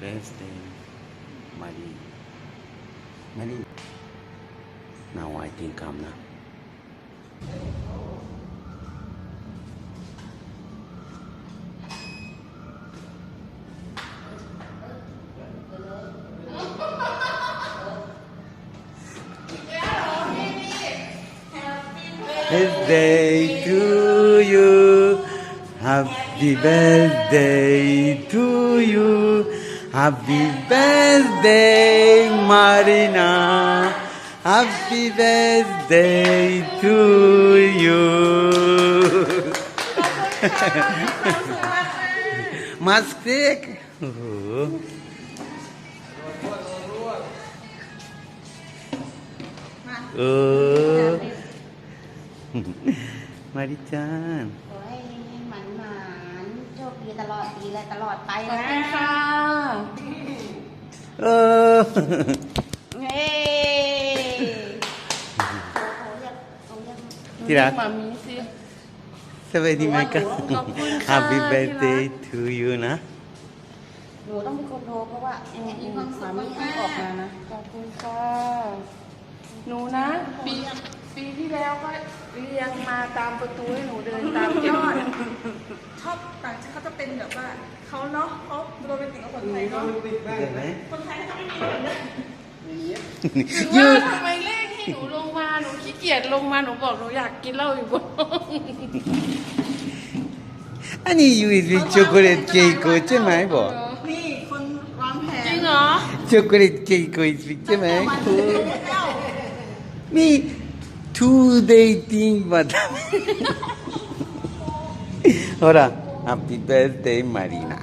birthday Marie Marie now I think come now birthday to you. Happy birthday to you happy birthday Marina happy birthday to you มาสเต็กโอ้โหเออมาดิจาน ขอให้หมันหมานๆโชคดีตลอดปีและตลอดไปขอบนะคุณค่ะ เออเฮ้โอ้โหเรียกโอ้เรียกที่รักมามีสิสวัสดีไหมกันขอบคุณค่ะ Happy birthday to you นะหนูต้องเป็นคนโทรเพราะว่าแอนมีความสามีให้ออกมานะขอบคุณค่ะหนูนะปีปีที่แล้วก็ เรียงมาตามประตูให้หนูเดินตามเก็บยอดชอบต่างชาติเขาจะเป็นแบบว่าเขาเนาะเขาโรแมนติกกับคนไทยเนาะเห็นไหมคนไทยเขาไม่มีแบบนี้หรือว่าทำไมเลขให้หนูลงมาหนูขี้เกียจลงมาหนูบอกหนูอยากกินเหล้าอยู่บนห้องอันนี้ยูอิสช็อกโกแลตเค้กใช่ไหมบอกนี่คนวางแผนจริงเหรอช็อกโกแลตเค้กอิสใช่ไหมวันเดียวมี two day thing มาทำほら Happy birthday Marina